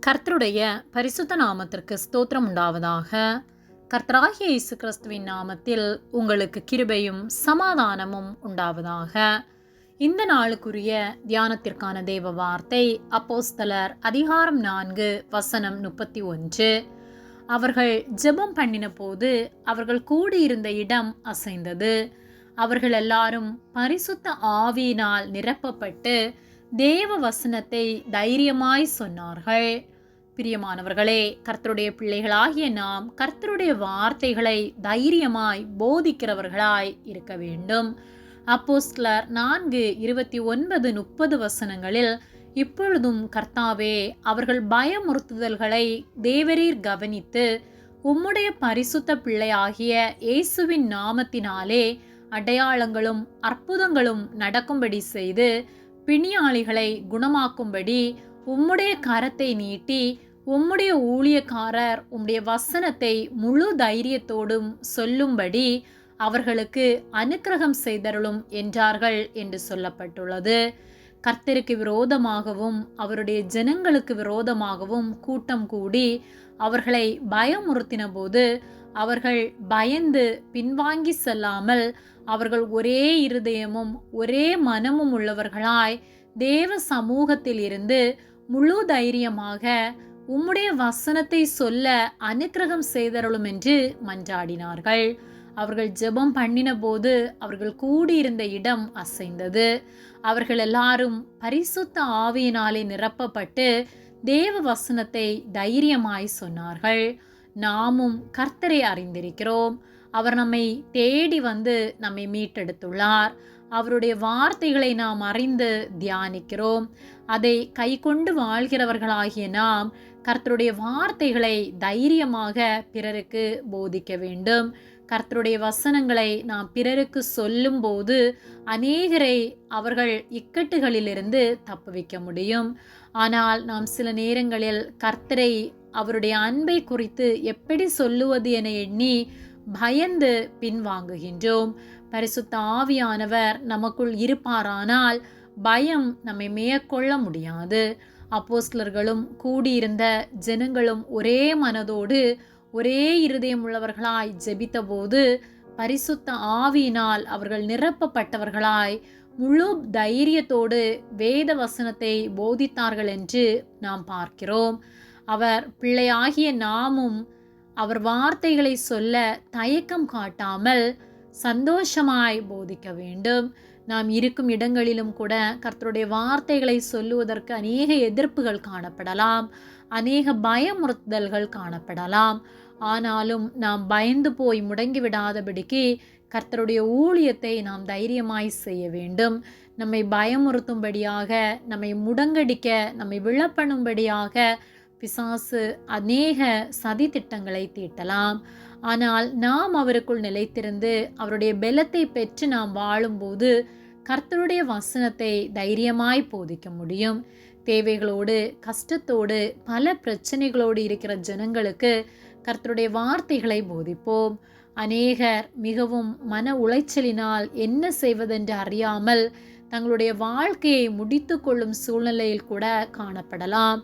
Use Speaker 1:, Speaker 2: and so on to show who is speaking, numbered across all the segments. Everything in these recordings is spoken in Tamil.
Speaker 1: கர்த்தருடைய பரிசுத்த நாமத்திற்கு ஸ்தோத்திரம் உண்டாவதாக. கர்த்தராகிய இயேசு கிறிஸ்துவின் நாமத்தில் உங்களுக்கு கிருபையும் சமாதானமும் உண்டாவதாக. இந்த நாளுக்குரிய தியானத்திற்கான தேவ வார்த்தை அப்போஸ்தலர் அதிகாரம் நான்கு வசனம் முப்பத்தி ஒன்று. அவர்கள் ஜெபம் பண்ணின போது அவர்கள் கூடியிருந்த இடம் அசைந்தது. அவர்கள் எல்லாரும் பரிசுத்த ஆவியினால் நிரப்பப்பட்டு தேவ வசனத்தை தைரியமாய் சொன்னார்கள். பிரியமானவர்களே கர்த்தருடைய பிள்ளைகளாகிய நாம் கர்த்தருடைய வார்த்தைகளை தைரியமாய் போதிக்கிறவர்களாய் இருக்க வேண்டும். அப்போஸ்லர் நான்கு இருபத்தி ஒன்பது முப்பது வசனங்களில் இப்பொழுதும் கர்த்தாவே அவர்கள் பயமுறுத்துதல்களை தேவரீர் கவனித்து உம்முடைய பரிசுத்த பிள்ளையாகிய இயேசுவின் நாமத்தினாலே அடையாளங்களும் அற்புதங்களும் நடக்கும்படி செய்து பிணியாளிகளை குணமாக்கும்படி உம்முடைய கரத்தை நீட்டி உம்முடைய ஊழியக்காரர் உம்முடைய வசனத்தை முழு தைரியத்தோடும் சொல்லும்படி அவர்களுக்கு அனுக்கிரகம் செய்தருளும் என்றார்கள் என்று சொல்லப்பட்டுள்ளது. கர்த்தருக்கு விரோதமாகவும் அவருடைய ஜனங்களுக்கு விரோதமாகவும் கூட்டம் கூடி அவர்களை பயமுறுத்தின போது அவர்கள் பயந்து பின்வாங்கி செல்லாமல் அவர்கள் ஒரே இருதயமும் ஒரே மனமும் உள்ளவர்களாய் தேவ சமூகத்தில் இருந்து முழு தைரியமாக உம்முடைய வசனத்தை சொல்ல அனுக்கிரகம் செய்தருளும் என்று மன்றாடினார்கள். அவர்கள் ஜெபம் பண்ணின போது அவர்கள் கூடியிருந்த இடம் அசைந்தது. அவர்கள் எல்லாரும் பரிசுத்த ஆவியினாலே நிரப்பப்பட்டு தேவ வசனத்தை தைரியமாய் சொன்னார்கள். நாமும் கர்த்தரை அறிந்திருக்கிறோம். அவர் நம்மை தேடி வந்து நம்மை மீட்டெடுத்துள்ளார். அவருடைய வார்த்தைகளை நாம் அறிந்து தியானிக்கிறோம். அதை கை கொண்டு வாழ்கிறவர்களாகிய நாம் கர்த்தருடைய வார்த்தைகளை தைரியமாக பிறருக்கு போதிக்க வேண்டும். கர்த்தருடைய வசனங்களை நாம் பிறருக்கு சொல்லும்போது அநேகரை அவர்கள் இக்கட்டுகளிலிருந்து தப்புவிக்க முடியும். ஆனால் நாம் சில நேரங்களில் கர்த்தரை அவருடைய அன்பை குறித்து எப்படி சொல்லுவது என எண்ணி பயந்து பின்வாங்குகின்றோம். பரிசுத்த ஆவியானவர் நமக்குள் இருப்பாரானால் பயம் நம்மை மேற்கொள்ள முடியாது. அப்போஸ்லர்களும் கூடியிருந்த ஜனங்களும் ஒரே மனதோடு ஒரே இருதயம் உள்ளவர்களாய் ஜெபித்தபோது பரிசுத்த ஆவியினால் அவர்கள் நிரப்பப்பட்டவர்களாய் முழு தைரியத்தோடு வேத வசனத்தை போதித்தார்கள் என்று நாம் பார்க்கிறோம். அவர் பிள்ளையாகிய நாமும் அவர் வார்த்தைகளை சொல்ல தயக்கம் காட்டாமல் சந்தோஷமாய் போதிக்க வேண்டும். நாம் இருக்கும் இடங்களிலும் கூட கர்த்தருடைய வார்த்தைகளை சொல்லுவதற்கு அநேக எதிர்ப்புகள் காணப்படலாம். அநேக பயமுறுத்தல்கள் காணப்படலாம். ஆனாலும் நாம் பயந்து போய் முடங்கிவிடாதபடிக்கு கர்த்தருடைய ஊழியத்தை நாம் தைரியமாய் செய்ய வேண்டும். நம்மை பயமுறுத்தும்படியாக நம்மை முடங்கடிக்க நம்மை விழப்பண்ணும்படியாக பிசாசு அநேக சதி திட்டங்களை தீட்டலாம். ஆனால் நாம் அவருக்குள் நிலைத்திருந்து அவருடைய பலத்தை பெற்று நாம் வாழும்போது கர்த்தருடைய வசனத்தை தைரியமாய் போதிக்க முடியும். தேவைகளோடு கஷ்டத்தோடு பல பிரச்சனைகளோடு இருக்கிற ஜனங்களுக்கு கர்த்தருடைய வார்த்தைகளை போதிப்போம். அநேகர் மிகவும் மன உளைச்சலினால் என்ன செய்வதென்று அறியாமல் தங்களுடைய வாழ்க்கையை முடித்து கொள்ளும் சூழ்நிலையில் கூட காணப்படலாம்.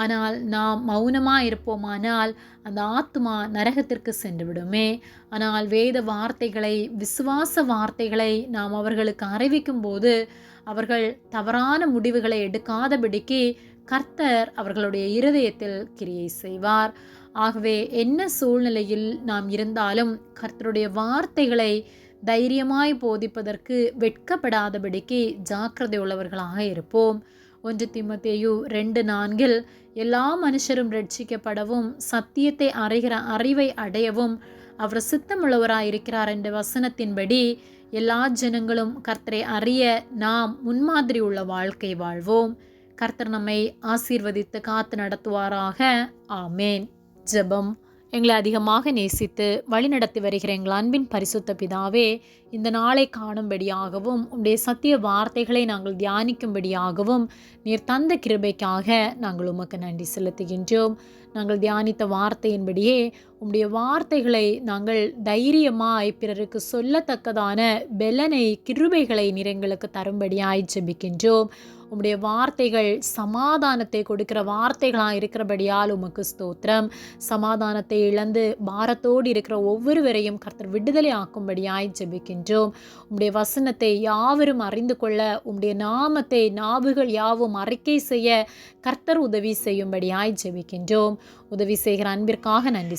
Speaker 1: ஆனால் நாம் மௌனமாக இருப்போமானால் அந்த ஆத்மா நரகத்திற்கு சென்று விடுமே ஆனால் வேத வார்த்தைகளை விசுவாச வார்த்தைகளை நாம் அவர்களுக்கு அறிவிக்கும் போது அவர்கள் தவறான முடிவுகளை எடுக்காதபடிக்கு கர்த்தர் அவர்களுடைய இருதயத்தில் கிரியை செய்வார். ஆகவே என்ன சூழ்நிலையில் நாம் இருந்தாலும் கர்த்தருடைய வார்த்தைகளை தைரியமாய் போதிப்பதற்கு வெட்கப்படாதபடிக்கு ஜாக்கிரதை உள்ளவர்களாக இருப்போம். ஒன்று திமுத்தேயு ரெண்டு நான்கில் எல்லா மனுஷரும் ரட்சிக்கப்படவும் சத்தியத்தை அறிகிற அறிவை அடையவும் அவர் சித்தமுள்ளவராயிருக்கிறார் என்ற வசனத்தின்படி எல்லா ஜனங்களும் கர்த்தரை அறிய நாம் முன்மாதிரி உள்ள வாழ்க்கை வாழ்வோம். கர்த்தர் நம்மை ஆசீர்வதித்து காத்து நடத்துவாராக. ஆமேன். ஜெபம். எங்களை அதிகமாக நேசித்து வழிநடத்தி வருகிற எங்கள் அன்பின் பரிசுத்த பிதாவே இந்த நாளை காணும்படியாகவும் உடைய சத்திய வார்த்தைகளை நாங்கள் தியானிக்கும்படியாகவும் நீர் தந்த கிருபைக்காக நாங்கள் உமக்கு நன்றி செலுத்துகின்றோம். நாங்கள் தியானித்த வார்த்தையின்படியே உம்முடைய வார்த்தைகளை நாங்கள் தைரியமாய் பிறருக்கு சொல்லத்தக்கதான பெலனை கிருபைகளை நிறங்களுக்கு தரும்படியாய் ஜெபிக்கின்றோம். உம்முடைய வார்த்தைகள் சமாதானத்தை கொடுக்கிற வார்த்தைகளாக இருக்கிறபடியால் உமக்கு ஸ்தோத்திரம். சமாதானத்தை இழந்து பாரத்தோடு இருக்கிற ஒவ்வொருவரையும் கர்த்தர் விடுதலை ஆக்கும்படியாய் ஜெபிக்கின்றோம். உம்முடைய வசனத்தை யாவரும் அறிந்து கொள்ள உம்முடைய நாமத்தை நாவுகள் யாவும் அறிக்கை செய்ய கர்த்தர் உதவி செய்யும்படியாய் ஜெபிக்கின்றோம். உதவி செய்கிற அன்பிற்காக நன்றி